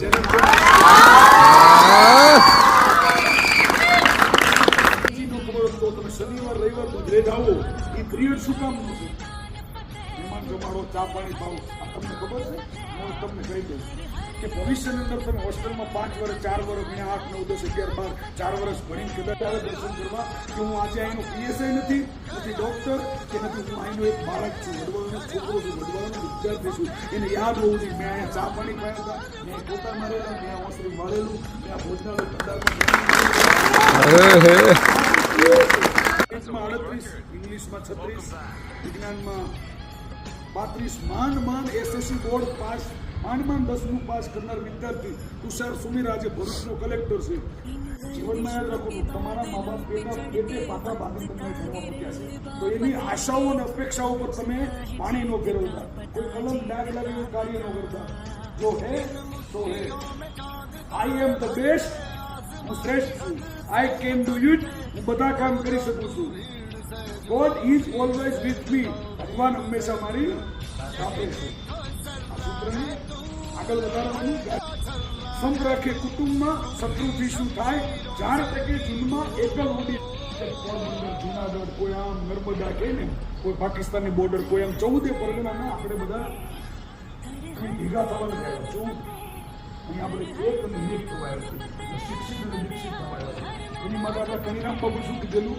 જેને નો તમે શનિવાર, રવિવાર બધે એ પિરિયડ શું કામ નથી મહેમાન જમાડો, ચા પાણી પાવો તમને ખબર છે? હું તમને કહી દઉં. કે ભવિષ્યની અંદર તમે હોસ્ટેલમાં પાંચ વર્ષ ચાર વર્ષ મેં આઠ નવ દસ અગિયાર બાર ચાર વર્ષ ભણીને કદાચ આવે દર્શન કરવા કે હું આજે અહીંનો પીએસઆઈ નથી નથી ડોક્ટર કે નથી હું અહીંનો એક બાળક છું વડવાનો છોકરો છું વડવાનો વિદ્યાર્થી છું. એને યાદ હોવું જોઈએ. મેં અહીંયા ચા પાણી પાયા હતા મેં પોતા મારેલા મેં આ ઓસરી મારેલું મેં આ ભોજનાલય અડત્રીસ ઇંગ્લિશમાં છત્રીસ વિજ્ઞાનમાં પાંત્રીસ માંડ માંડ એસએસસી બોર્ડ પાસ માંડ માંડ દસમું પાસ કરનાર વિદ્યાર્થી તુષાર સુમીર આજે ભરૂચનો કલેક્ટર છે. જીવનમાં યાદ રાખો તમારા મા બાપ પેટા પેટે પાકા બાંધી તમને ભણવા મૂક્યા છે. તો એની આશાઓ અને અપેક્ષાઓ પર તમે પાણી ન ફેરવતા. કોઈ કલમ ડાગ લાગે એવું કાર્ય ન કરતા. જો હે, તો હે. આઈ એમ ધ બેસ્ટ હું શ્રેષ્ઠ છું. આઈ કેન ડુ યુ હું બધા કામ કરી શકું છું. God is always with me ભગવાન હંમેશા મારી સાથે છે. આગળ વધારવાનું સંપ રાખે કુટુંબમાં શત્રુથી શું થાય જાણ તકે જૂનમાં એકલ ઉડી જુનાગઢ કોઈ નર્મદા કે ને કોઈ પાકિસ્તાનની બોર્ડર કોઈ આમ ચૌદે પરગણાના આપણે બધા ભેગા થવાનું થયા ચૌદ. અહીં આપણે એક અને એક થવાયા છે. શિક્ષિત અને દીક્ષિત થવાયા છે. એની માટે આપણે કનીરામ બાબુ શું કીધેલું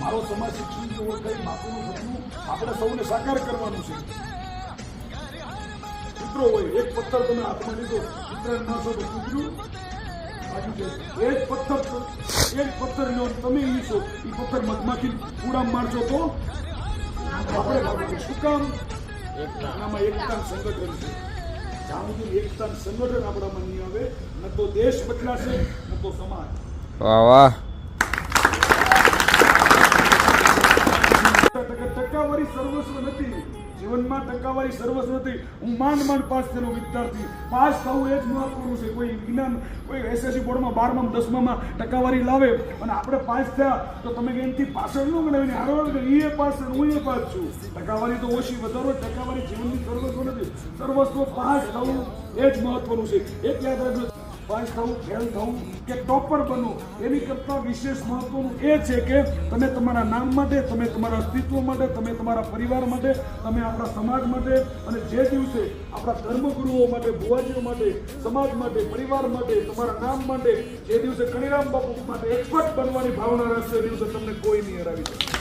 મારો સમાજ શિક્ષણ ઓળખાઈ બાપુનું સપનું આપણે સૌને સાકાર કરવાનું છે. મિત્રો હોય, એક પથ્થર તમે હાથમાં લીધો કૂતરાને નાશો તો કૂતરું એક પથ્થર એક પથ્થર લો તમે ઈશો એ પથ્થર મધમાખી કુડા મારજો તો? આપણે. શું કામ? આનામાં એકતા સંગઠન છે. જ્યાં સુધી એકતા સંગઠન આપણામાં નહીં આવે. ન તો દેશ બદલાશે, ન તો સમાજ. વાહ વાહ. સર્વસ્વ નથી. જીવનમાં ટકાવારી સર્વસ્વ નથી. હું માંડ માંડ પાસ થયેલો વિદ્યાર્થી. પાસ થવું એ જ મહત્વનું છે. કોઈ વિજ્ઞાન, કોઈ એસએસસી બોર્ડમાં બારમા દસમામાં ટકાવારી લાવે અને આપણે પાસ થયા તો તમે કે પાછળ ન ગણાવીને હારવાનું એ પાસ છે હું એ પાસ છું. ટકાવારી તો ઓછી, વધારો ટકાવારી જીવનની સર્વસ્વ નથી. સર્વસ્વ પાસ થવું એ જ મહત્વનું છે. એક યાદ રાખજો પાસ થવું ફેલ થવું કે ટોપર બનવું, એની કરતાં વિશેષ મહત્વનું એ છે કે તમે તમારા નામ માટે, તમે તમારા અસ્તિત્વ માટે, તમે તમારા પરિવાર માટે, તમે આપણા સમાજ માટે અને જે દિવસે આપણા ધર્મગુરુઓ માટે, ભુવાજીઓ માટે, સમાજ માટે, પરિવાર માટે, તમારા નામ માટે, જે દિવસે કણીરામ બાપુ માટે એક્સપર્ટ બનવાની ભાવના રાખશે, એ દિવસે તમને કોઈ નહીં હરાવી શકે.